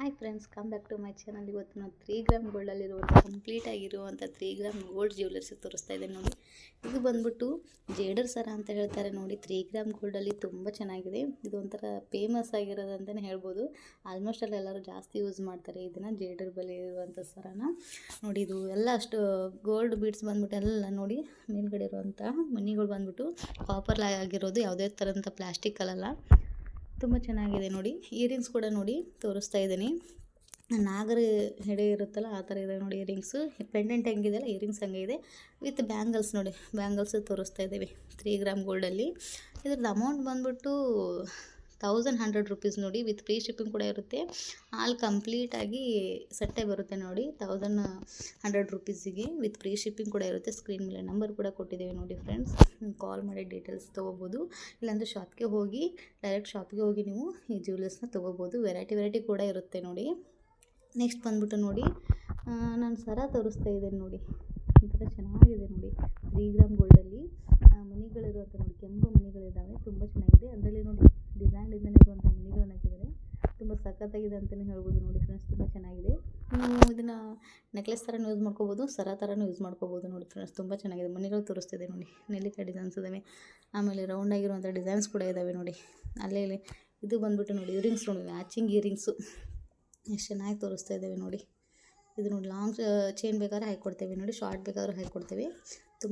Hi friends come back to my channel ಇವತ್ತು ನಾನು three gram complete ಆಗಿರುವಂಥ three gram gold jewellers ತೋರಿಸ್ತಾ ಇದೆ ನೋಡಿ. ಇದು ಬಂದ್ಬಿಟ್ಟು ಜೇಡರ್ ಸರ ಅಂತ ಹೇಳ್ತಾರೆ ನೋಡಿ. ತ್ರೀ ಗ್ರಾಮ್ ಗೋಲ್ಡಲ್ಲಿ ತುಂಬ ಚೆನ್ನಾಗಿದೆ. ಇದು ಒಂಥರ ಫೇಮಸ್ ಆಗಿರೋದು ಅಂತಾನೆ ಹೇಳ್ಬೋದು. ಆಲ್ಮೋಸ್ಟ್ ಅಲ್ಲಿ ಎಲ್ಲರೂ ಜಾಸ್ತಿ ಯೂಸ್ ಮಾಡ್ತಾರೆ ಇದನ್ನು, ಜೇಡರ್ ಬಳಿ ಇರುವಂಥ ಸರನ. ನೋಡಿ, ಇದು ಎಲ್ಲ ಅಷ್ಟು ಗೋಲ್ಡ್ ಬೀಡ್ಸ್ ಬಂದ್ಬಿಟ್ಟು ಎಲ್ಲ ನೋಡಿ, ಮೇಲ್ಗಡೆ ಇರುವಂಥ ಮಣಿಗಳು ಬಂದ್ಬಿಟ್ಟು ಕಾಪರ್ ಆಗಿರೋದು. ಯಾವುದೇ ಥರಂಥ ಪ್ಲಾಸ್ಟಿಕ್ ಅಲ್ಲಲ್ಲ ತುಂಬ ಚೆನ್ನಾಗಿದೆ ನೋಡಿ. ಇಯರಿಂಗ್ಸ್ ಕೂಡ ನೋಡಿ ತೋರಿಸ್ತಾ ಇದ್ದೀನಿ. ನಾಗರ ಹೆಡೆ ಇರುತ್ತಲ್ಲ, ಆ ಥರ ಇದೆ ನೋಡಿ ಇಯರಿಂಗ್ಸು ಪೆಂಡೆಂಟ್ ಹೆಂಗಿದೆಯಲ್ಲ ಇಯರಿಂಗ್ಸ್ ಹಂಗೆ ಇದೆ. ವಿತ್ ಬ್ಯಾಂಗಲ್ಸ್ ನೋಡಿ ಬ್ಯಾಂಗಲ್ಸ್ ತೋರಿಸ್ತಾ ಇದ್ದೀವಿ ತ್ರೀ ಗ್ರಾಮ್ ಗೋಲ್ಡಲ್ಲಿ ಇದ್ರದ್ದು ಅಮೌಂಟ್ ಬಂದ್ಬಿಟ್ಟು ತೌಸಂಡ್ ಹಂಡ್ರೆಡ್ ರುಪೀಸ್ ನೋಡಿ ವಿತ್ ಫ್ರೀ ಶಿಪ್ಪಿಂಗ್ ಕೂಡ ಇರುತ್ತೆ. ಆಲ್ ಕಂಪ್ಲೀಟಾಗಿ ಸಟ್ಟೆ ಬರುತ್ತೆ ನೋಡಿ ತೌಸಂಡ್ ಹಂಡ್ರೆಡ್ ರುಪೀಸಿಗೆ ವಿತ್ ಫ್ರೀ ಶಿಪ್ಪಿಂಗ್ ಕೂಡ ಇರುತ್ತೆ. ಸ್ಕ್ರೀನ್ ಮೇಲೆ ನಂಬರ್ ಕೂಡ ಕೊಟ್ಟಿದ್ದೇವೆ ನೋಡಿ ಫ್ರೆಂಡ್ಸ್ ಕಾಲ್ ಮಾಡಿ ಡೀಟೇಲ್ಸ್ ತೊಗೋಬೋದು. ಇಲ್ಲಾಂದರೆ ಶಾಪ್ಗೆ ಹೋಗಿ ಡೈರೆಕ್ಟ್ ಶಾಪ್ಗೆ ಹೋಗಿ ನೀವು ಈ ಜ್ಯುವೆಲರ್ಸ್ನ ತೊಗೋಬೋದು. ವೆರೈಟಿ ವೆರೈಟಿ ಕೂಡ ಇರುತ್ತೆ ನೋಡಿ. ನೆಕ್ಸ್ಟ್ ಬಂದ್ಬಿಟ್ಟು ನೋಡಿ ನಾನು ಸರ ತೋರಿಸ್ತಾ ಇದ್ದೇನೆ ನೋಡಿ. ಒಂಥರ ಚೆನ್ನಾಗಿದೆ ನೋಡಿ. ತ್ರೀ ಗ್ರಾಮ್ ಗೋಲ್ಡಲ್ಲಿ ಮಣಿಗಳಿರುವಂಥ ನೋಡಿ, ಕೆಂಪು ಮಣಿಗಳಿದ್ದಾವೆ. ತುಂಬ ಚೆನ್ನಾಗಿದೆ. ಇರುವಂಥ ಮಣಿಗಳನ್ನ ಹಾಕಿದ್ದಾರೆ ತುಂಬ ಸಖತ್ತಾಗಿದೆ ಅಂತಲೇ ಹೇಳ್ಬೋದು ನೋಡಿ ಫ್ರೆಂಡ್ಸ್ ತುಂಬ ಚೆನ್ನಾಗಿದೆ. ಇದನ್ನು ನೆಕ್ಲೆಸ್ ಥರನೂ ಯೂಸ್ ಮಾಡ್ಕೋಬೋದು, ಸರ ಥರನೂ ಯೂಸ್ ಮಾಡ್ಕೋಬೋದು ನೋಡಿ ಫ್ರೆಂಡ್ಸ್ ತುಂಬ ಚೆನ್ನಾಗಿದೆ. ಮಣಿಗಳು ತೋರಿಸ್ತಿದೆ ನೋಡಿ. ನೆಲ್ಲಿಕಾಯಿ ಡಿಸೈನ್ಸ್ ಇದ್ದಾವೆ ಆಮೇಲೆ ರೌಂಡ್ ಆಗಿರುವಂಥ ಡಿಸೈನ್ಸ್ ಕೂಡ ಇದ್ದಾವೆ ನೋಡಿ. ಅಲ್ಲೇ ಇಲ್ಲಿ ಇದು ಬಂದ್ಬಿಟ್ಟು ನೋಡಿ ಇಯರಿಂಗ್ಸ್ ನೋಡಿ ಮ್ಯಾಚಿಂಗ್ ಇಯರಿಂಗ್ಸು ಎಷ್ಟು ಚೆನ್ನಾಗಿ ತೋರಿಸ್ತಾ ಇದ್ದಾವೆ ನೋಡಿ. ಇದು ನೋಡಿ ಲಾಂಗ್ ಚೈನ್ ಬೇಕಾದ್ರೆ ಹಾಕ್ಕೊಡ್ತೇವೆ ನೋಡಿ ಶಾರ್ಟ್ ಬೇಕಾದ್ರೂ ಹಾಕ್ಕೊಡ್ತೇವೆ ತುಂಬ